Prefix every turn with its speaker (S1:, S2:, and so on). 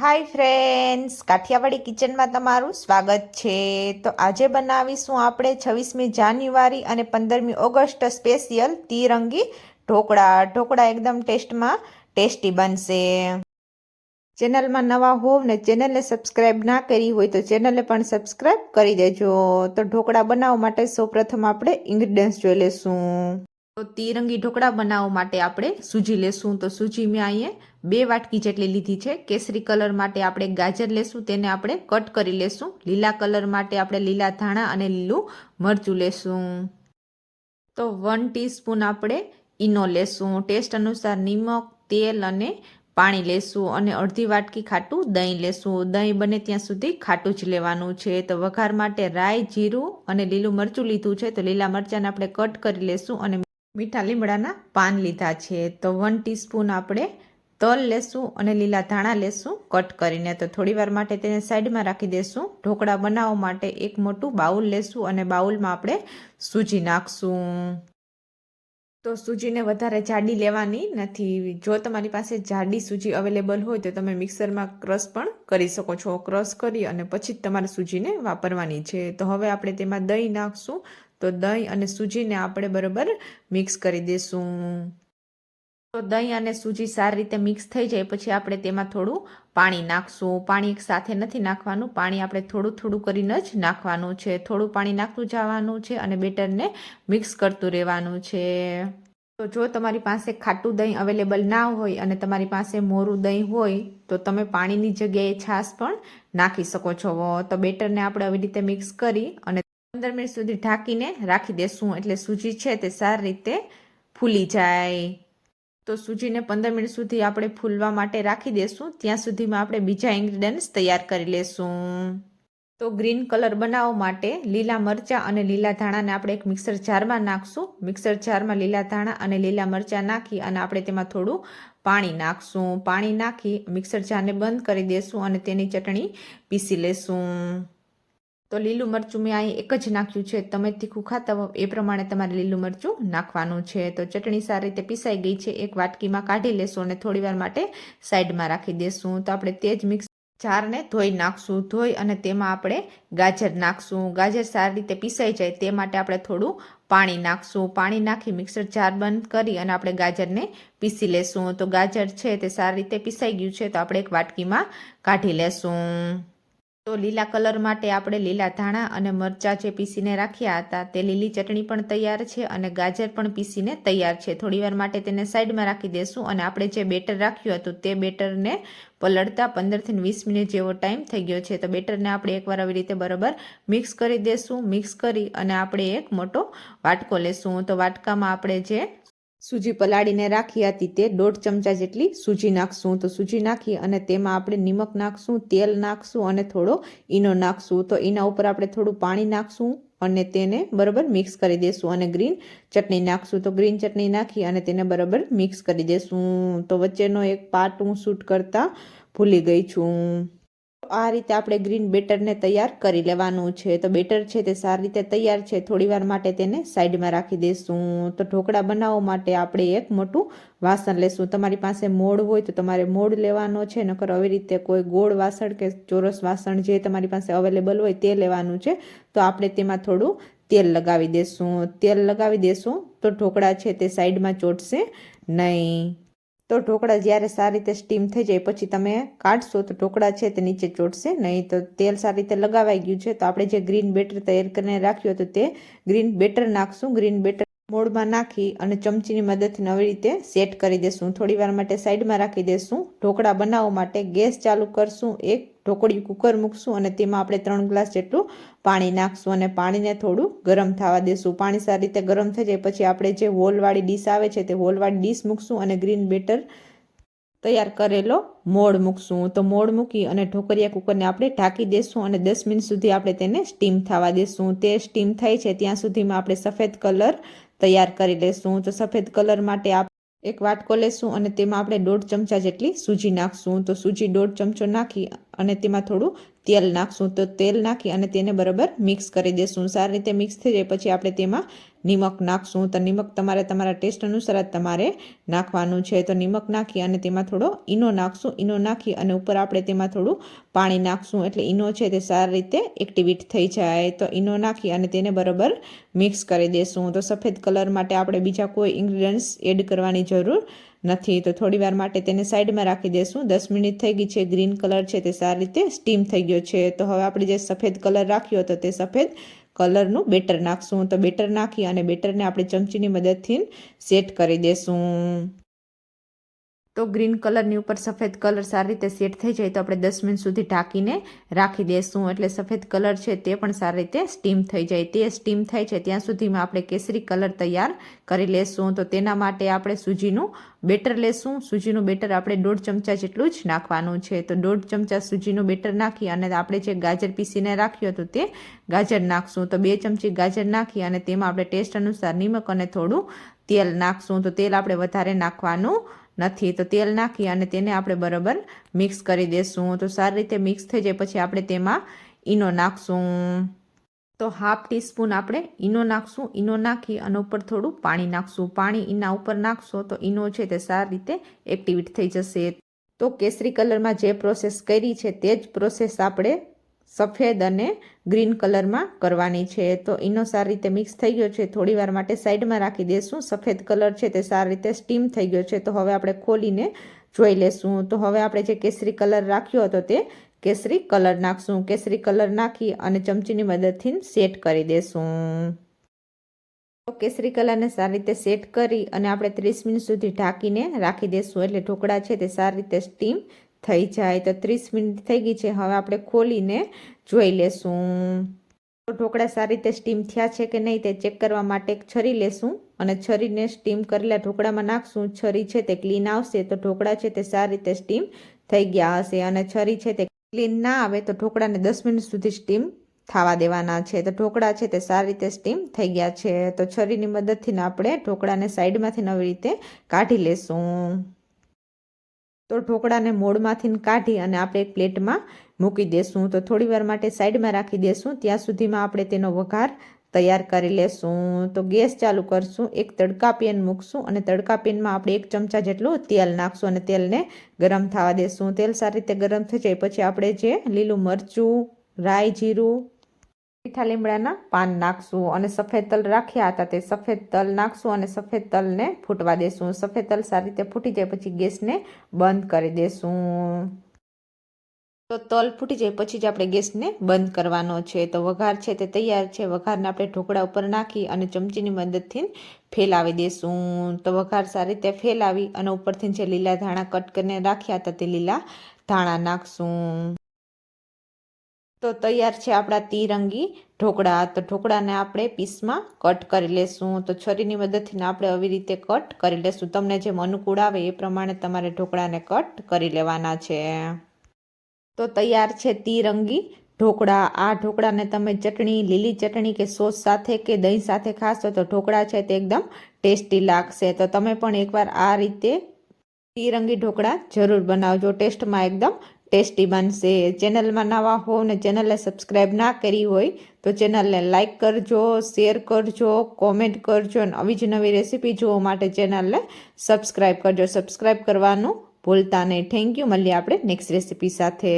S1: Hi friends Kathiawadi કિચનમાં તમારું સ્વાગત છે. તો આજે બનાવીશું આપણે છવ્વીસમી જાન્યુઆરી અને પંદરમી ઓગસ્ટ સ્પેશિયલ તિરંગી ઢોકળા. ઢોકળા એકદમ ટેસ્ટમાં ટેસ્ટી બનશે. ચેનલમાં નવા હોવ ને ચેનલને સબસ્ક્રાઈબ ના કરી હોય તો ચેનલને પણ સબસ્ક્રાઈબ કરી દેજો. તો ઢોકળા બનાવવા માટે સૌપ્રથમ આપણે ઇન્ગ્રીડિયન્ટ્સ જોઈ લેશું. તો તિરંગી ઢોકળા બનાવવા માટે આપણે સૂજી લેશું. તો સૂજી મેં અહીંયા બે વાટકી જેટલી લીધી છે. કેસરી કલર માટે આપણે ગાજર લેશું, તેને આપણે કટ કરી લેશું. લીલા કલર માટે આપણે લીલા ધાણા અને લીલું મરચું લેશું. તો વન ટીસ્પૂન આપણે ઈનો લેશું. ટેસ્ટ અનુસાર નિમક, તેલ અને પાણી લેશું અને અડધી વાટકી ખાટું દહીં લેશું. દહીં બને ત્યાં સુધી ખાટું જ લેવાનું છે. તો વઘાર માટે રાઈ, જીરું અને લીલું મરચું લીધું છે. તો લીલા મરચાંને આપણે કટ કરી લેશું અને મીઠા લીમડાના પાન લીધા છે. તો વન ટીસ્પૂન આપણે તલ લેશું અને લીલા ધાણા લેશું કટ કરીને. તો થોડી વાર માટે તેને સાઈડમાં રાખી દેશું. ઢોકળા બનાવવા માટે એક મોટું બાઉલ લેશું અને બાઉલમાં આપણે સૂજી નાખશું. તો સૂજીને વધારે જાડી લેવાની નથી. જો તમારી પાસે જાડી સૂજી અવેલેબલ હોય તો તમે મિક્સરમાં ક્રશ પણ કરી શકો છો. ક્રશ કરી અને પછી જ તમારે સૂજીને વાપરવાની છે. તો હવે આપણે તેમાં દહીં નાખશું. તો દહીં અને સૂજીને આપણે બરાબર મિક્સ કરી દઈશું તો દહીં અને સૂજી સારી રીતે મિક્સ થઈ જાય પછી આપણે તેમાં થોડું પાણી નાખશું. પાણી સાથે નથી નાખવાનું, પાણી આપણે થોડું થોડું કરીને જ નાખવાનું છે. થોડું પાણી નાખતું જવાનું છે અને બેટરને મિક્સ કરતું રહેવાનું છે. તો જો તમારી પાસે ખાટું દહીં અવેલેબલ ના હોય અને તમારી પાસે મોરું દહીં હોય, તો તમે પાણીની જગ્યાએ છાશ પણ નાખી શકો છો. તો બેટરને આપણે આવી રીતે મિક્સ કરી અને પંદર મિનિટ સુધી ઢાંકીને રાખી દેશું. એટલે સૂજી છે તે સારી રીતે ફૂલી જાય. તો સૂજીને પંદર મિનિટ સુધી આપણે ફૂલવા માટે રાખી દેશું. ત્યાં સુધીમાં આપણે બીજા ઇન્ગ્રીડિયન્ટ્સ તૈયાર કરી લેશું. તો ગ્રીન કલર બનાવવા માટે લીલા મરચાં અને લીલા ધાણાને આપણે એક મિક્સર જારમાં નાખશું. મિક્સર જારમાં લીલા ધાણા અને લીલા મરચાં નાખી અને આપણે તેમાં થોડું પાણી નાખશું. પાણી નાખી મિક્સર જારને બંધ કરી દેશું અને તેની ચટણી પીસી લેશું. તો લીલું મરચું મેં અહીં એક જ નાખ્યું છે. તમે તીખું ખાતા એ પ્રમાણે તમારે લીલું મરચું નાખવાનું છે. તો ચટણી સારી રીતે પીસાઈ ગઈ છે. એક વાટકીમાં કાઢી લેશું અને થોડીવાર માટે સાઈડમાં રાખી દેશું. તો આપણે તે જ મિક્સ જારને ધોઈ નાખશું. ધોઈ અને તેમાં આપણે ગાજર નાખશું. ગાજર સારી રીતે પીસાઈ જાય તે માટે આપણે થોડું પાણી નાખશું. પાણી નાખી મિક્સર જાર બંધ કરી અને આપણે ગાજરને પીસી લેશું. તો ગાજર છે તે સારી રીતે પીસાઈ ગયું છે. તો આપણે એક વાટકીમાં કાઢી લેશું. તો લીલા કલર માટે આપણે લીલા ધાણા અને મરચાં જે પીસીને રાખ્યા હતા તે લીલી ચટણી પણ તૈયાર છે અને ગાજર પણ પીસીને તૈયાર છે. થોડીવાર માટે તેને સાઈડમાં રાખી દેશું અને આપણે જે બેટર રાખ્યું હતું તે બેટરને પલળતા પંદરથી વીસ મિનિટ જેવો ટાઈમ થઈ ગયો છે. તો બેટરને આપણે એકવાર આવી રીતે બરાબર મિક્સ કરી દેશું. મિક્સ કરી અને આપણે એક મોટો વાટકો લેશું. તો વાટકામાં આપણે જે સૂજી પલાળીને રાખી હતી તે દોઢ ચમચા જેટલી સૂજી નાખશું. તો સૂજી નાખી અને તેમાં આપણે નિમક નાખશું, તેલ નાખશું અને થોડો ઈનો નાખશું. તો એના ઉપર આપણે થોડું પાણી નાખશું અને તેને બરાબર મિક્સ કરી દેશું અને ગ્રીન ચટણી નાખશું. તો ગ્રીન ચટણી નાખી અને તેને બરાબર મિક્સ કરી દેશું. તો વચ્ચેનો એક પાર્ટ હું શૂટ કરતાં ભૂલી ગઈ છું. આ રીતે આપણે ગ્રીન બેટરને તૈયાર કરી લેવાનું છે. તો બેટર છે તે સારી રીતે તૈયાર છે. થોડીવાર માટે તેને સાઈડમાં રાખી દઈશું તો ઢોકળા બનાવવા માટે આપણે એક મોટું વાસણ લેશું. તમારી પાસે મોડ હોય તો તમારે મોડ લેવાનો છે. નકર આવી રીતે કોઈ ગોળ વાસણ કે ચોરસ વાસણ જે તમારી પાસે અવેલેબલ હોય તે લેવાનું છે. તો આપણે તેમાં થોડું તેલ લગાવી દેશું. તેલ લગાવી દેશું તો ઢોકળા છે તે સાઈડમાં ચોટશે નહીં. તો ઢોકળા જ્યારે સારી રીતે સ્ટીમ થઈ જાય, પછી તમે કાઢશો તો ઢોકળા છે તે નીચે ચોટશે, નહીં તો તેલ સારી રીતે લગાવાઈ ગયું છે, તો આપણે જે ગ્રીન બેટર તૈયાર કરીને રાખ્યું હતું તે ગ્રીન બેટર નાખશું. ગ્રીન બેટર મોળમાં નાખી અને ચમચીની મદદથી નવી રીતે સેટ કરી દેશું. થોડીવાર માટે સાઈડમાં રાખી દેશું. ઢોકળા બનાવવા માટે ગેસ ચાલુ કરશું. એક ઢોકળી કુકર મૂકશું અને તેમાં આપણે ત્રણ ગ્લાસ જેટલું પાણી નાખશું અને પાણીને થોડું ગરમ થવા દેશું. પાણી સારી રીતે ગરમ થઈ જાય પછી આપણે જે હોલવાળી ડીશ આવે છે તે હોલવાળી ડીશ મૂકશું અને ગ્રીન બેટર તૈયાર કરેલો મોડ મૂકશું. તો મોડ મૂકી અને ઢોકરિયા કુકરને આપણે ઢાંકી દેશું અને દસ મિનિટ સુધી આપણે તેને સ્ટીમ થવા દેશું. તે સ્ટીમ થાય છે ત્યાં સુધીમાં આપણે સફેદ કલર તૈયાર કરી લેશું. તો સફેદ કલર માટે આપ એક વાટકો લેશું અને તેમાં આપણે દોઢ ચમચા જેટલી સૂજી નાખશું. તો સૂજી દોઢ ચમચો નાખી અને તેમાં થોડું તેલ નાખશું. તો તેલ નાખી અને તેને બરાબર મિક્સ કરી દેશું. સારી રીતે મિક્સ થઈ જાય પછી આપણે તેમાં નિમક નાખશું તો નિમક તમારે તમારા ટેસ્ટ અનુસાર જ તમારે નાખવાનું છે. તો નિમક નાખી અને તેમાં થોડો ઈનો નાખશું. ઈનો નાખી અને ઉપર આપણે તેમાં થોડું પાણી નાખશું. એટલે ઈનો છે તે સારી રીતે એક્ટિવેટ થઈ જાય. તો ઈનો નાખી અને તેને બરાબર મિક્સ કરી દેશું. તો સફેદ કલર માટે આપણે બીજા કોઈ ઇન્ગ્રીડિયન્ટ્સ એડ કરવાની જરૂર નથી. તો થોડી વાર માટે તેને સાઈડમાં રાખી દેશું. દસ મિનિટ થઈ ગઈ છે. ગ્રીન કલર છે તે સારી રીતે સ્ટીમ થઈ ગયો છે. તો હવે આપણે જે સફેદ કલર રાખ્યો હતો તે સફેદ કલરનું બેટર નાખશું. તો બેટર નાખી અને બેટરને આપણે ચમચીની મદદથી સેટ કરી દેશું. તો ગ્રીન કલરની ઉપર સફેદ કલર સારી રીતે સેટ થઈ જાય તો આપણે દસ મિનિટ સુધી ઢાંકીને રાખી દેશું. એટલે સફેદ કલર છે તે પણ સારી રીતે સ્ટીમ થઈ જાય. તે સ્ટીમ થાય છે ત્યાં સુધીમાં આપણે કેસરી કલર તૈયાર કરી લેશું. તો તેના માટે આપણે સૂજીનું બેટર લેશું. સૂજીનું બેટર આપણે દોઢ ચમચા જેટલું જ નાખવાનું છે. તો દોઢ ચમચા સૂજીનું બેટર નાખી અને આપણે જે ગાજર પીસીને રાખ્યું હતું તે ગાજર નાખશું. તો બે ચમચી ગાજર નાખી અને તેમાં આપણે ટેસ્ટ અનુસાર નિમક અને થોડું તેલ નાખશું. તો તેલ આપણે વધારે નાખવાનું નથી. તો તેલ નાખી અને તેને આપણે બરાબર મિક્સ કરી દેશું. તો સારી રીતે મિક્સ થઈ જાય પછી આપણે તેમાં ઈનો નાખશું. તો હાફ ટીસ્પૂન આપણે ઈનો નાખશું. ઈનો નાખી અને ઉપર થોડું પાણી નાખશું. પાણી ઈના ઉપર નાખશો તો ઈનો છે તે સારી રીતે એક્ટિવેટ થઈ જશે. તો કેસરી કલરમાં જે પ્રોસેસ કરી છે તે જ પ્રોસેસ આપણે સફેદ અને ગ્રીન કલરમાં કરવાની છે. તો ઈનો સારી રીતે મિક્સ થઈ ગયો છે. થોડી વાર માટે સાઈડમાં રાખી દઈશું સફેદ કલર છે તે સારી રીતે સ્ટીમ થઈ ગયો છે. તો હવે આપણે ખોલીને જોઈ લેશું. તો હવે આપણે જે કેસરી કલર રાખ્યો હતો તે કેસરી કલર નાખશું. કેસરી કલર નાખી અને ચમચીની મદદથી સેટ કરી દેશું. તો કેસરી કલરને સારી રીતે સેટ કરી અને આપણે ત્રીસ મિનિટ સુધી ઢાંકીને રાખી દઈશું એટલે ઢોકળા છે તે સારી રીતે સ્ટીમ થઈ જાય તો ત્રીસ મિનિટ થઈ ગઈ છે. હવે આપણે ખોલીને જોઈ લેશું. ઢોકળા સારી રીતે સ્ટીમ થયા છે કે નહીં તે ચેક કરવા માટે છરી લેશું અને છરીને સ્ટીમ કરેલા ઢોકળામાં નાખશું. છરી છે તે ક્લીન આવશે તો ઢોકળા છે તે સારી રીતે સ્ટીમ થઈ ગયા હશે અને છરી છે તે ક્લીન ના આવે તો ઢોકળાને દસ મિનિટ સુધી સ્ટીમ થવા દેવાના છે. તો ઢોકળા છે તે સારી રીતે સ્ટીમ થઈ ગયા છે. તો છરીની મદદથી આપણે ઢોકળાને સાઈડમાંથી નવી રીતે કાઢી લેશું. તો ઢોકળાને મોડમાંથી કાઢી અને આપણે એક પ્લેટમાં મૂકી દેશું. તો થોડી વાર માટે સાઈડમાં રાખી દેશું. ત્યાં સુધીમાં આપણે તેનો વઘાર તૈયાર કરી લેશું. તો ગેસ ચાલુ કરશું. એક તડકા પેન મૂકશું અને તડકા પેનમાં આપણે એક ચમચા જેટલું તેલ નાખશું અને તેલને ગરમ થવા દેશું. તેલ સારી રીતે ગરમ થઈ જાય. પછી આપણે જે લીલું મરચું, રાઈ જીરું મીઠા લીમડાના પાન નાખશું અને સફેદ તલ રાખ્યા હતા તે સફેદ તલ નાખશું અને સફેદ તલને ફૂટવા દેશું. સફેદ તલ સારી રીતે ફૂટી જાય પછી ગેસને બંધ કરી દેશું. તો તલ ફૂટી જાય પછી જ આપણે ગેસને બંધ કરવાનો છે. તો વઘાર છે તે તૈયાર છે. વઘારને આપણે ઢોકળા ઉપર નાખી અને ચમચીની મદદથી ફેલાવી દેશું. તો વઘાર સારી રીતે ફેલાવી અને ઉપરથી જે લીલા ધાણા કટ કરીને રાખ્યા હતા તે લીલા ધાણા નાખશું. તો તૈયાર છે આપણા તિરંગી ઢોકળા. તો ઢોકળાને આપણે પીસમાં કટ કરી લેશું. તો છરીની મદદથી આપણે આવી રીતે કટ કરી લેશું. તમને જેમ અનુકૂળ આવે એ પ્રમાણે તમારે ઢોકળાને કટ કરી લેવાના છે. તો તૈયાર છે તિરંગી ઢોકળા. આ ઢોકળાને તમે ચટણી, લીલી ચટણી કે સોસ સાથે કે દહીં સાથે ખાશો તો ઢોકળા છે તે એકદમ ટેસ્ટી લાગશે. તો તમે પણ એકવાર આ રીતે તિરંગી ઢોકળા જરૂર બનાવજો. ટેસ્ટમાં એકદમ ટેસ્ટી બનશે. ચેનલમાં નવા હો ને ચેનલને સબસ્ક્રાઈબ ના કરી હોય તો ચેનલને લાઇક કરજો, શેર કરજો, કોમેન્ટ કરજો અને આવી જ નવી રેસીપી જોવા માટે ચેનલને સબસ્ક્રાઈબ કરજો. સબસ્ક્રાઈબ કરવાનું ભૂલતા નહીં. Thank you. મળીએ આપણે નેક્સ્ટ રેસીપી સાથે.